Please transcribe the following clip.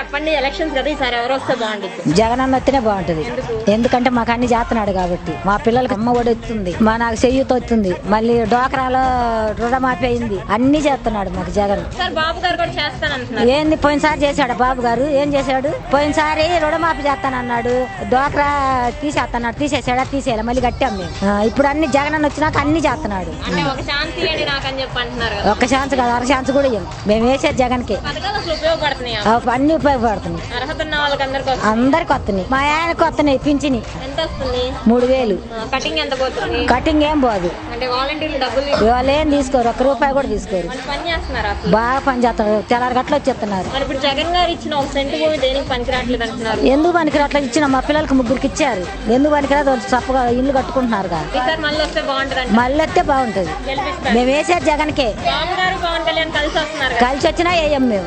చెప్పండి ఎలక్షన్స్ కదా ఈసారి ఎవరు వస్తే బాగుంటుంది జగన్ అన్న వస్తేనే బాగుంటది. ఎందుకంటే మాకు అన్ని చేస్తున్నాడు కాబట్టి. మా పిల్లలకి అమ్మ ఒడి వస్తుంది మా నాకు చెయ్యితో వస్తుంది మళ్ళీ డోకరాలో రుణమాఫీ అయింది అన్ని చేస్తున్నాడు మాకు జగన్. సార్ బాబు గారు కూడా చేస్తానంటున్నారు. ఏంది పోయినసారి చేశాడు బాబు గారు? ఏం చేశాడు? పోయినసారి రుణమాఫీ చేస్తానన్నాడు డోకరా తీసేస్తున్నాడు తీసేసాడా తీసేయాలి మళ్ళీ కట్టాం మేము. ఇప్పుడు అన్ని జగన్ అన్న వచ్చినాక అన్ని చేస్తున్నాడు. ఒక ఛాన్స్ కాదు. అర ఛాన్స్ కూడా ఇవ్వం మేము వేసేది జగన్కి. అసలు ఉపయోగపడుతున్నాయి? అన్ని ఉపయోగపడుతుంది అర్హత ఉన్న వాళ్ళకి అందరికి వస్తున్నాయి? మా ఆయనకు వస్తున్నాయి పింఛని. ఎంత వస్తుంది? మూడు వేలు. కటింగ్ ఎంత పోతుంది? కటింగ్ ఏం పోదు. అంటే వాలంటీర్లు డబ్బులు ఇవాళ ఏం తీసుకోరు. ఒక్క రూపాయి కూడా తీసుకోరు. పని చేస్తున్నారు బాగా పని చేస్తారు. తెల్లారి గట్ల వచ్చేస్తున్నారు. మరి ఇప్పుడు జగన్ గారు ఇచ్చిన ఒక సెంటు భూమి దేనికి పనికిరాట్లేదు అంటున్నారు? ఎందుకు పనికి అట్లా ఇచ్చిన మా పిల్లలకి ముగ్గురికి ఇచ్చారు. ఎందుకు పనికిరాదు? వాళ్ళు చప్పగా ఇల్లు కట్టుకుంటున్నారుగా ఈసారి మళ్ళీ వస్తే బాగుంటుంది అంటే మళ్ళీ వస్తే బాగుంటుంది. గెలిపిస్తారు. మేము వేసేది జగన్కే. బాబు గారు పవన్ కళ్యాణ్ కలిసి వస్తున్నారు కదా. కలిసి వచ్చినా వేయం మేము.